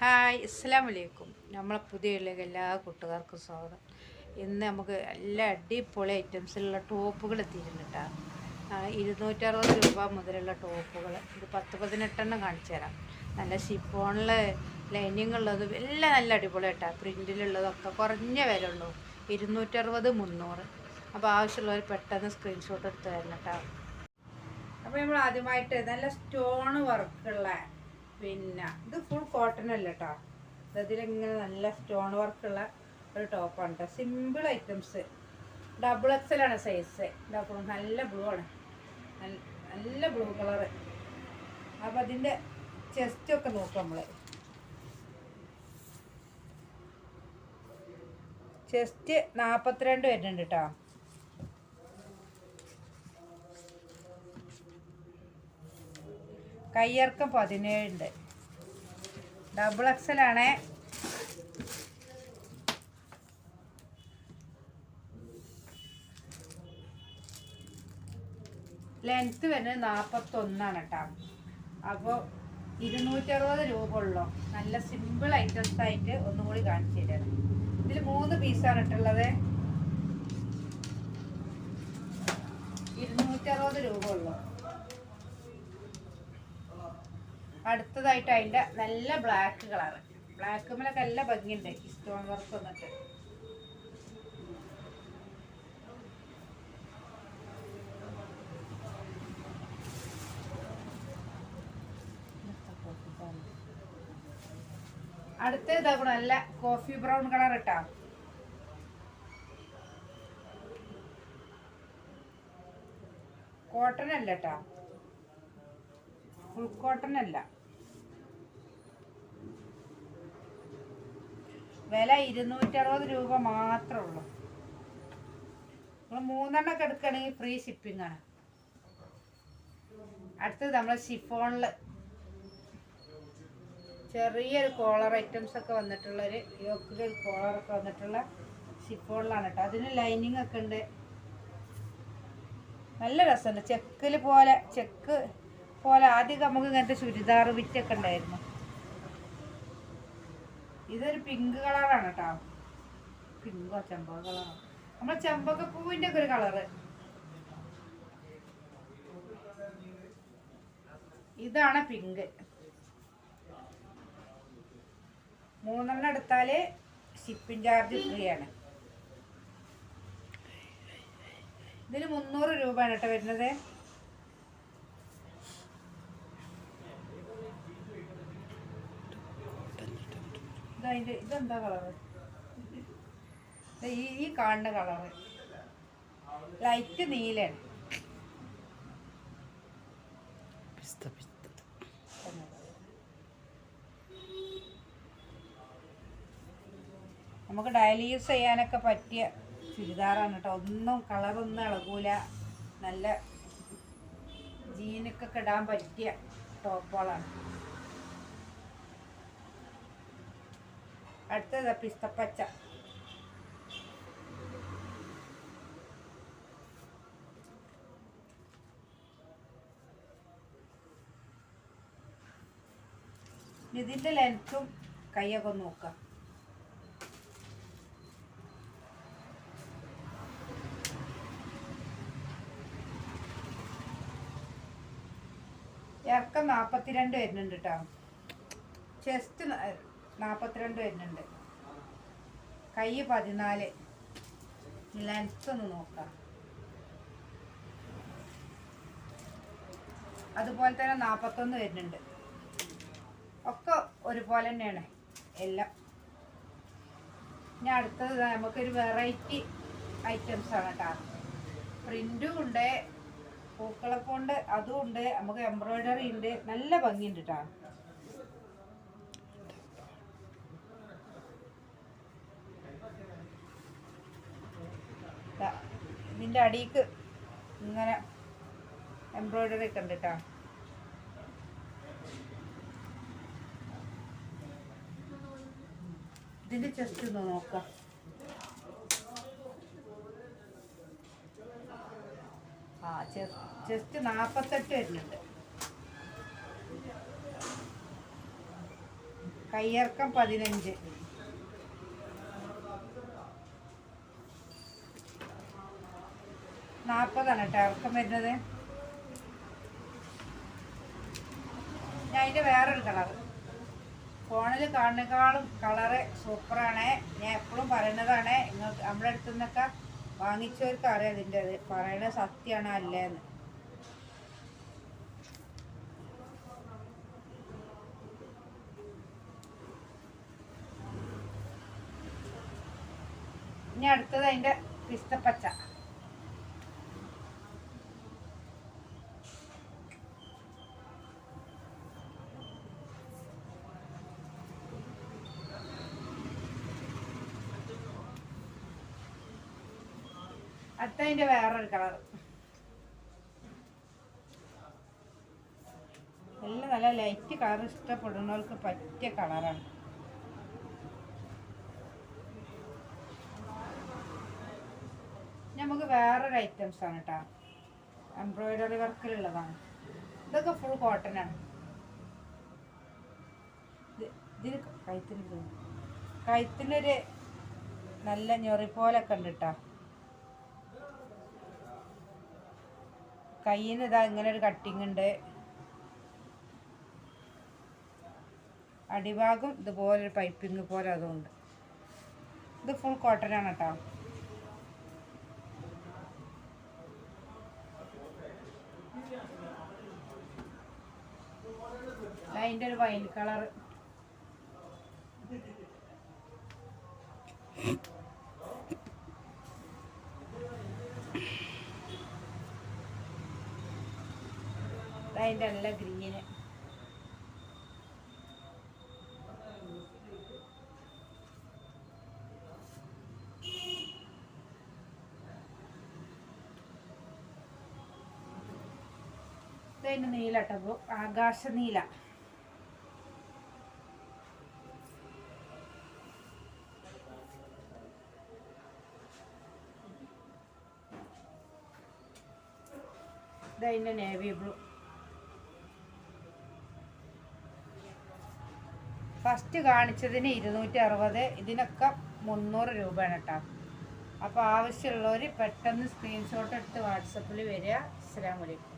Hi അസ്സാം വലൈക്കും നമ്മളെ പുതിയ വീട്ടിലേക്ക് എല്ലാ കൂട്ടുകാർക്കും സ്വാഗതം. ഇന്ന് നമുക്ക് എല്ലാ അടിപൊളി ഐറ്റംസിലുള്ള ടോപ്പുകൾ എത്തിയിട്ടുണ്ട് കേട്ടോ. ഇരുന്നൂറ്ററുപത് രൂപ മുതലുള്ള ടോപ്പുകൾ. ഇത് പത്ത് പതിനെട്ടെണ്ണം കാണിച്ചു തരാം. നല്ല ഷിഫോണിൽ ലൈനിങ് ഉള്ളതും എല്ലാം നല്ല അടിപൊളി കേട്ടോ. പ്രിന്റിലുള്ളതൊക്കെ കുറഞ്ഞ വില ഉള്ളൂ ഇരുന്നൂറ്ററുപത് മുന്നൂറ്. അപ്പോൾ ആവശ്യമുള്ളവർ പെട്ടെന്ന് സ്ക്രീൻഷോട്ട് എടുത്ത് തരണം കേട്ടോ. അപ്പോൾ നമ്മൾ ആദ്യമായിട്ട് നല്ല സ്റ്റോൺ വർക്കുള്ള പിന്നെ ഇത് ഫുൾ കോട്ടൺ അല്ല കേട്ടോ ഇതിലിങ്ങനെ നല്ല സ്റ്റോൺ വർക്കുള്ള ഒരു ടോപ്പാണ് കേട്ടോ സിമ്പിൾ ഐറ്റംസ് ഡബിൾ എക്സൽ ആണ് സൈസ് ഡബിൾ നല്ല ബ്ലൂ ആണ്. നല്ല- ബ്ലൂ കളറ് അപ്പം അതിന്റെ ചെസ്റ്റ് ഒക്കെ നോക്കാം നമ്മൾ ചെസ്റ്റ് നാൽപ്പത്തിരണ്ട് വരുന്നുണ്ട് കേട്ടോ കയ്യിറക്കം പതിനേഴുണ്ട് ഡബിൾ എക്സൽ ആണ്. ലെങ്ത്ത് വരുന്നത് നാൽപ്പത്തൊന്നാണ് കേട്ടോ അപ്പോൾ ഇരുന്നൂറ്ററുപത് രൂപ ഉള്ളൂ? നല്ല സിമ്പിൾ ഐറ്റംസ് ആയിട്ട് ഒന്നും കൂടി കാണിച്ചു തരാം. ഇതിൽ മൂന്ന് പീസാണ് ഇട്ടുള്ളത് ഇരുന്നൂറ്ററുപത് രൂപ ഉള്ളൂ? അടുത്തതായിട്ട് അതിന്റെ നല്ല ബ്ലാക്ക് കളറ് ബ്ലാക്ക് മേലൊക്കെ നല്ല ഭംഗിയുണ്ട്. ഈ സ്റ്റോൺ വർക്ക് വന്നിട്ട്. അടുത്ത ഇതാക്കണം നല്ല കോഫി ബ്രൗൺ കളർ ഇട്ടാ. കോട്ടൺ അല്ല കേട്ടാ ഫുൾ കോട്ടൺ അല്ല. വില ഇരുന്നൂറ്ററുപത് രൂപ മാത്രമേ ഉള്ളൂ. നമ്മൾ മൂന്നെണ്ണൊക്കെ എടുക്കുകയാണെങ്കിൽ ഫ്രീ ഷിപ്പിംഗ് ആണ്. അടുത്തത് നമ്മൾ ഷിഫോണിൽ ചെറിയൊരു കോളർ ഐറ്റംസ് ഒക്കെ വന്നിട്ടുള്ളൊരു യോക്കിലൊരു കോളറൊക്കെ വന്നിട്ടുള്ള ഷിഫോണിലാണ് കേട്ടോ. അതിന് ലൈനിങ് ഒക്കെ ഉണ്ട്. നല്ല രസമുണ്ട്. ചെക്കിൽ പോലെ ചെക്ക് പോലെ ആദ്യം നമുക്ക് ഇങ്ങനത്തെ ചുരിദാർ വിറ്റൊക്കെ ഉണ്ടായിരുന്നു. ഇതൊരു പിങ്ക് കളറാണ് കേട്ടോ പിങ്കോ ചെമ്പക കളറോ നമ്മളെ ചെമ്പക പൂവിന്റെ ഒക്കെ ഒരു കളറ് ഇതാണ് പിങ്ക് മൂന്നെണ്ണം എടുത്താൽ ഷിപ്പിംഗ് ചാർജ് ഫ്രീ ആണ്. ഇതിന് മുന്നൂറ് രൂപയാണ് കേട്ടോ വരുന്നത്. ഇതതിന്റെ ഇതെന്താ കളറ്? ഈ ഈ കാണുന്ന കളറ്. ലൈറ്റ് നീലാണ് നമുക്ക് ഡയലി യൂസ് ചെയ്യാനൊക്കെ പറ്റിയ ചുരിദാറാണ് കേട്ടോ. ഒന്നും കളറൊന്നും ഇളകൂല. നല്ല ജീനൊക്കെ ഇടാൻ പറ്റിയ ടോപ്പുകളാണ്. അടുത്തത് പിസ്തപ്പച്ച ഇതിന്റെ ലെൻത്തും കൈയൊക്കെ നോക്കാം. ഇറക്കം നാൽപ്പത്തിരണ്ട് വരുന്നുണ്ട് കേട്ടോ ചെസ്റ്റ് നാൽപ്പത്തിരണ്ട് വരുന്നുണ്ട്. കൈ പതിനാല്. ലെൻസ് ഒന്ന് നോക്കാം. അതുപോലെ തന്നെ നാൽപ്പത്തൊന്ന് വരുന്നുണ്ട്. ഒക്കെ ഒരുപോലെ തന്നെയാണ്. എല്ലാം. ഇനി അടുത്തത് നമുക്കൊരു വെറൈറ്റി ഐറ്റംസ് ആണ് കേട്ടോ പ്രിന്റും ഉണ്ട്. പൂക്കളൊക്കെ ഉണ്ട്. അതും ഉണ്ട്. നമുക്ക് എംബ്രോയ്ഡറി ഉണ്ട്. നല്ല ഭംഗിയുണ്ട് കേട്ടോ ഇതിന്റെ അടിക്ക് ഇങ്ങനെ എംബ്രോയിഡറി ഒക്കെ ഉണ്ട് കേട്ടോ ഇതിന്റെ ചെസ്റ്റ് ഒന്ന് നോക്കാം. ആ ചെസ്റ്റ് നാൽപ്പത്തെട്ട് വരുന്നുണ്ട്. കയ്യിറക്കം പതിനഞ്ച്. നാൽപ്പതാണ് കേട്ടോ. ഇറക്കം വരുന്നത്? ഞാൻ അതിന്റെ വേറൊരു കളർ ഫോണിൽ കാണുന്നേക്കാളും കളറ് സൂപ്പറാണ്. ഞാൻ എപ്പോഴും പറയുന്നതാണ് നിങ്ങൾക്ക് നമ്മുടെ അടുത്തു നിന്നൊക്കെ വാങ്ങിച്ചവർക്ക് അറിയാം ഇതിന്റെ അത് പറയണത് സത്യമാണോ അല്ലേന്ന്. ഇനി അടുത്തത് അതിന്റെ പിസ്തപ്പച്ച. അടുത്തതിന്റെ വേറൊരു കളർ. നല്ല നല്ല ലൈറ്റ് കളർ ഇഷ്ടപ്പെടുന്നവർക്ക് പറ്റിയ കളറാണ്. നമുക്ക് വേറൊരു ഐറ്റംസ് ആണ് കേട്ടോ എംബ്രോയിഡറി വർക്കിലുള്ളതാണ് ഇതൊക്കെ ഫുൾ കോട്ടൺ ആണ്. ഇത്- ഇതിന് കഴുത്തിന് ഇത് നല്ല ഞൊറി പോലെ ഉണ്ട് കയ്യിന് ഇതാ ഇങ്ങനെ ഒരു കട്ടിങ് ഉണ്ട്. അടിഭാഗം ഇതുപോലെ ഒരു പൈപ്പിംഗ് പോലെ അതുകൊണ്ട് ഇത് ഫുൾ കോട്ടൺ ആണ് കേട്ടോ അതിന്റെ ഒരു വൈൻ കളർ അതിന്റെ നല്ല ഗ്രീന്. ഇതിന്റെ നീല കേട്ടോ ആകാശ നീല. ഇതിന്റെ നേവി ബ്ലൂ. ഫസ്റ്റ് കാണിച്ചതിന് ഇരുന്നൂറ്റി അറുപത് ഇതിനൊക്കെ മുന്നൂറ് രൂപയാണ് കേട്ടോ. അപ്പോൾ ആവശ്യമുള്ളവർ പെട്ടെന്ന് സ്ക്രീൻഷോട്ട് എടുത്ത് വാട്സപ്പിൽ വരിക. അസ്സാം വലൈക്കും